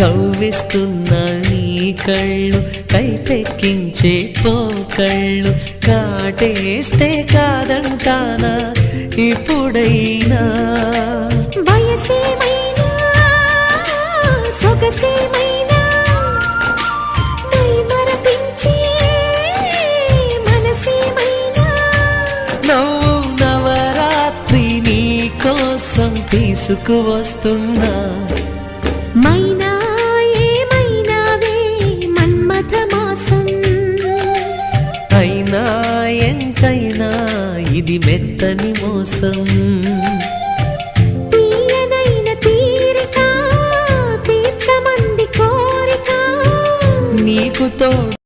కవ్విస్తున్న నీ కళ్ళు కైపెక్కించే పోకళ్ళు కాటేస్తే కాదంటానా ఇప్పుడైనా? వయసేమైనా సొగసేమైనా? తీసుకువస్తున్నా. ఇది మెత్తని మోసం. నీకు తోడు